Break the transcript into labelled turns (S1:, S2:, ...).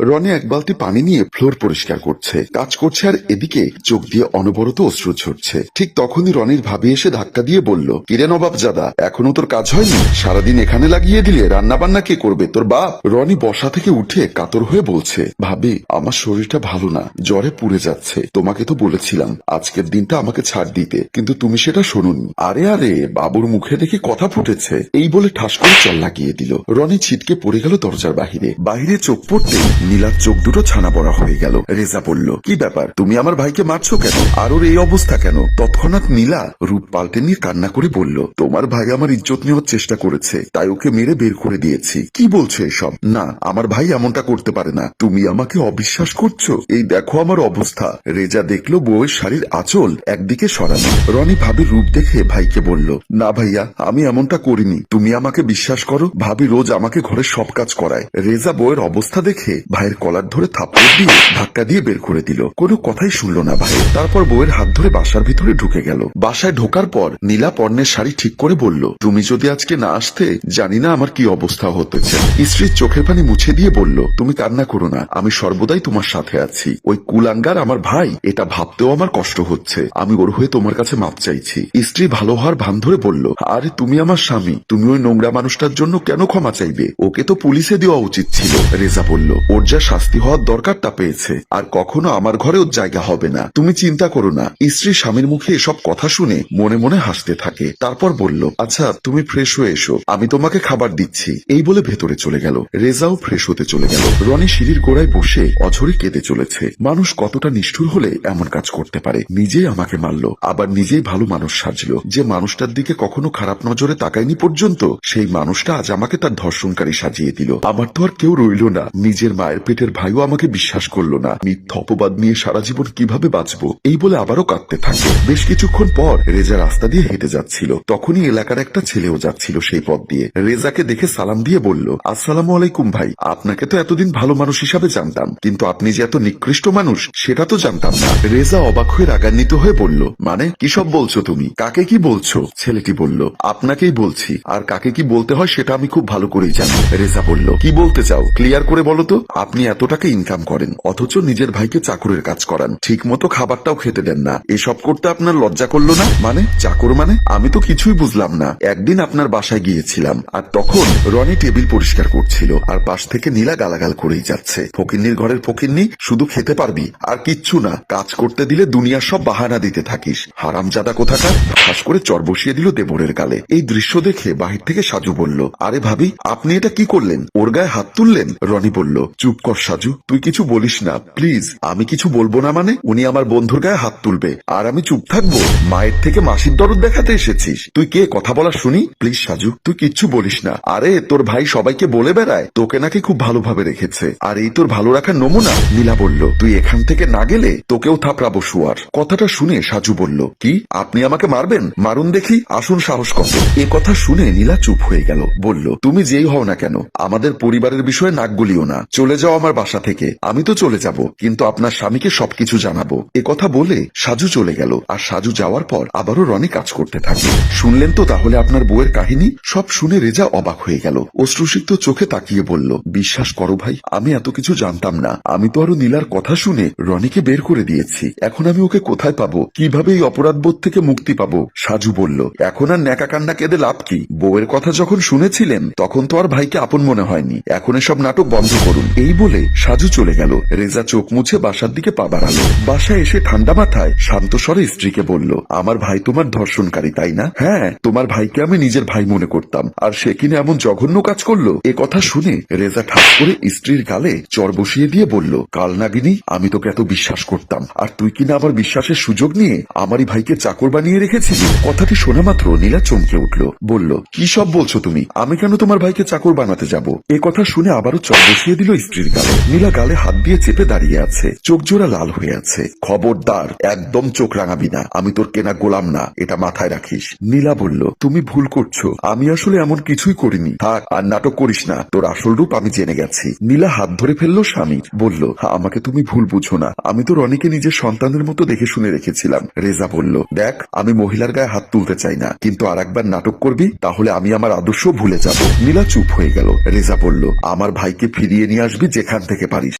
S1: রনি এক বালতি পানি নিয়ে ফ্লোর পরিষ্কার করছে। কাজ করছে আর এদিকে চোখ দিয়ে অনবরত অশ্রু ঝরছে। ঠিক তখনই রনির ভাবি এসে ধাক্কা দিয়ে বলল, কিরে নবাব জাদা এখনও তোর কাজ হয়নি? সারাদিন এখানে লাগিয়ে দিলে রান্না বান্না কে করবে? তোর বাপ? রনি বসা থেকে উঠে কাতর হয়ে বলছে, ভাবি, আমার শরীরটা ভালো না, জ্বরে পুড়ে যাচ্ছে। তোমাকে তো বলেছিলাম, আজকের দিনটা আমাকে ছাড় দিতে। কিন্তু তুমি সেটা শুনুন। আরে আরে, বাবুর মুখে দেখে কথা ফুটেছে। এই বলে ঠাস করে চল লাগিয়ে দিল। রনি ছিটকে পড়ে গেল দরজার বাহিরে। বাহিরে চোখ পড়তে নীলার চোখ দুটো ছানা পড়া হয়ে গেল। রেজা বলল, কি ব্যাপার? তুমি আমার ভাইকে মারছো কেন? আর ওর এই অবস্থা কেন? তৎক্ষণাৎ নীলা রূপ পাল্টে নিয়ে কান্না করে বলল, তোমার ভাই আমার ইজ্জত নেওয়ার চেষ্টা করেছে, তাই ওকে মেরে বের করে দিয়েছি। কি বলছো এসব? না, আমার ভাই এমনটা করতে পারে না। তুমি আমাকে অবিশ্বাস করছ? এই দেখো আমার অবস্থা। রেজা দেখল বউয়ের শাড়ির আঁচল একদিকে সরানো। রনি ভাবির রূপ দেখে ভাইকে বলল, না ভাইয়া, আমি এমনটা করিনি। তুমি আমাকে বিশ্বাস করো, ভাবি রোজ আমাকে ঘরের সব কাজ করায়। রেজা বউয়ের অবস্থা দেখে ভাইয়ের কলার ধরে থাপ্পড় দিয়ে ধাক্কা দিয়ে বের করে দিল। কোনো কথাই শুনলো না ভাই। তারপর বউয়ের হাত ধরে বাসার ভিতরে ঢুকে গেল। বাসায় ঢোকার পর নীলা পর্ণের শাড়ি ঠিক করে বলল, তুমি যদি আজকে না আসতে, জানি না আমার কি অবস্থা হতেছে। স্ত্রীর চোখের পানি মুছে দিয়ে বলল, তুমি কান্না করো না, আমি সর্বদাই তোমার সাথে আছি। ওই কুলাঙ্গার আমার ভাই, এটা ভাবতেও আমার কষ্ট হচ্ছে। আমি ওর হয়ে তোমার কাছে মাপ চাইছি। স্ত্রী ভালো হওয়ার ভান ধরে বলল, আরে তুমি আমার স্বামী, তুমি ওই নোংরা মানুষটার জন্য কেন ক্ষমা চাইবে? ওকে তো পুলিশে দেওয়া উচিত ছিল। রেজা বলল, ওর যা শাস্তি হওয়ার দরকার তা পেয়েছে। আর কখনো আমার ঘরে ওর জায়গা হবে না। তুমি চিন্তা করো না। স্ত্রী স্বামীর মুখে এসব কথা শুনে মনে মনে হাসতে থাকে। তারপর বলল আচ্ছা তুমি ফ্রেশ হয়ে এসো। আমি তোমাকে খাবার দিচ্ছি। এই বলে ভেতরে চলে গেল। রেজাও ফ্রেশ হতে চলে গেল। রনি সিঁড়ির গোড়ায় বসে অঝরে কেঁদে চলেছে। মানুষ কতটা নিষ্ঠুর হলে এমন কাজ করতে পারে? নিজেই আমাকে মারলো, আবার নিজেই ভালো মানুষ সাজলো। যে মানুষটার দিকে কখনো খারাপ নজরে তাকায়নি পর্যন্ত, সেই মানুষটা আজ আমাকে তার ধর্ষণকারী সাজিয়ে দিল। আমার তো আর কেউ রইল না। নিজের মায়ের পেটের ভাইও আমাকে বিশ্বাস করল না। মিথ্যা অপবাদ নিয়ে সারা জীবন কীভাবে বাঁচবো? এই বলে আবারও কাঁদতে থাকে। বেশ কিছুক্ষণ পর রেজা রাস্তা দিয়ে হেঁটে যাচ্ছিল। তখনই এলাকার একটা ছেলেও যাচ্ছিল সেই পথ দিয়ে। রেজাকে দেখে সালাম দিয়ে বলল, আসসালামু আলাইকুম ভাই। আপনাকে তো এতদিন ভালো মানুষ হিসাবে জানতাম। কিন্তু আপনি যে এত নিকৃষ্ট মানুষ, সেটা তো জানতাম না। রেজা অবাক হয়ে রাগান্বিত হয়ে বলল মানে কি সব বলছো তুমি? কাকে কি বলছো? ছেলেটি বলল, আপনাকেই বলছি। আর কাকে কি বলতে হয়, সেটা আমি খুব ভালো করেই জানি। রেজা বলল, কি বলতে চাও? ক্লিয়ার করে বলো তো। আপনি এত টাকা ইনকাম করেন, অথচ নিজের ভাইকে চাকরের কাজ করান। ঠিক মতো খাবারটাও খেতে দেন না। এসব করতে আপনার লজ্জা করল না? মানে চাকর মানে? আমি তো কিছুই বুঝলাম না। একদিন আপনার বাসায় গিয়েছিলাম, আর তখন রনি টেবিল পরিষ্কার করছিল, আর পাশ থেকে নীলা গালাগাল করেই যাচ্ছে। ফকিন্নির ঘরের ফকিন্নি, শুধু খেতে পারবি, আর কিচ্ছু না। কাজ করতে দিলে দুনিয়ার সব বাহানা দিতে থাকিস। হারামজাদা কোথাকার? ঠাস করে চর বসিয়ে দিল দেবরের গালে। এই দৃশ্য দেখে বাহির থেকে সাজু বলল, আরে ভাবি, আপনি এটা কি করলেন? ওর গায়ে হাত তুললেন? রনি বলল, চুপ কর সাজু, তুই কিছু বলিস না, প্লিজ। আমি কিছু বলব না মানে? উনি আমার বন্ধুর গায়ে হাত তুলবে। আর আমি চুপ থাকব? মায়ের থেকে মাসির দরদ দেখাতে এসেছিস। তুই কে? কথা বলা শুনি? প্লিজ সাজু, তুই কিচ্ছু বলিস না। আরে, তোর ভাই সবাইকে বলে বেড়ায়। তোকে নাকি খুব ভালোভাবে রেখেছে। আর এই তোর ভালো রাখার নমুনা? নীলা বলল, তুই এখান থেকে না গেলে তোকেও থাপড়াবো শুয়ার কথাটা শুনে সাজু বলল, কি? আপনি আমাকে মারবেন? মারুন দেখি, আসুন সাহস কত এ কথা শুনে নীলা চুপ হয়ে গেল। বলল, তুমি যেই হও না কেন? আমাদের পরিবারের বিষয়ে নাক গলিও না। চলে যাও আমার বাসা থেকে। আমি তো চলে যাব, কিন্তু আপনার স্বামীকে সবকিছু জানাব। এ কথা বলে সাজু চলে গেল, আর সাজু যাওয়ার পর আবারও রনি কাজ করতে থাকে। শুনলেন তো তাহলে আপনার বউয়ের কাহিনী? সব শুনে রেজা অবাক হয়ে গেল। অশ্রুসিক্ত চোখে তাকিয়ে বলল, বিশ্বাস করো ভাই, আমি এত কিছু জানতাম না। আমি তো আরও নীলার কথা শুনে রনিকে বের করে দিয়েছি। এখন আমি ওকে কোথায় পাবো? কীভাবে এই অপরাধবোধ থেকে মুক্তি পাবো? সাজু বলল, এখন আর ন্যাকা কান্না কেঁদে লাভ কি? বউয়ের কথা যখন শুনেছিলেন, তখন তো আর ভাইকে আপন মনে হয়নি। এখন এসব নাটক বন্ধ করুন। এই বলে সাজু চলে গেল। রেজা চোখ মুছে বাসার দিকে পা বাড়ালো। বাসায় এসে ঠান্ডা মাথায় শান্ত স্বরে স্ত্রীকে বলল, আমার ভাই তোমার ধর্ষণকারী, তাই না? হ্যাঁ তোমার ভাইকে আমি নিজের ভাই মনে করতাম। আর সে কিনা এমন জঘন্য কাজ করল? এ কথা শুনে রেজা ঠাস করে স্ত্রীর গালে চর বসিয়ে দিয়ে বলল, কাল নাগিনী, আমি তোকে এত বিশ্বাস করতাম। আর তুই কিনা আবার বিশ্বাসের সুযোগ নিয়ে আমারই ভাইকে চাকর বানিয়ে রেখেছিলি? কথাটি শোনা মাত্র নীলা চমকে উঠল, বলল, কি সব বলছো তুমি? আমি কেন তোমার ভাইকে চাকর বানাতে যাব? এ কথা শুনে আবারও চর বসিয়ে দিল স্ত্রীর গালে। নীলা গালে হাত দিয়ে চেপে দাঁড়িয়ে আছে। চোখ জোড়া লাল হয়ে আছে। খবরদার, একদম চোখ রাঙাবি না। আমি তোর কেনা গোলাম না। এটা মাথায় রাখিস। নীলা বলল, তুমি ভুল করছ। আমি আসলে এমন কিছুই করিনি। থাক, আর নাটক করিস না। তোর আসল রূপ আমি জেনে গেছি। নীলা হাত ধরে ফেলল স্বামীর বলল আমাকে তুমি ভুল বুঝো না। আমি তো রনিকে নিজের সন্তানের মতো দেখে শুনে রেখেছিলাম। রেজা বলল, দেখ, আমি মহিলার গায়ে হাত তুলতে চাই না। কিন্তু আর একবার নাটক করবি, তাহলে আমি আমার আদর্শ ভুলে যাব। নীলা চুপ হয়ে গেল। রেজা বলল, আমার ভাইকে ফিরিয়ে নিয়ে আসবি যেখান থেকে পারিস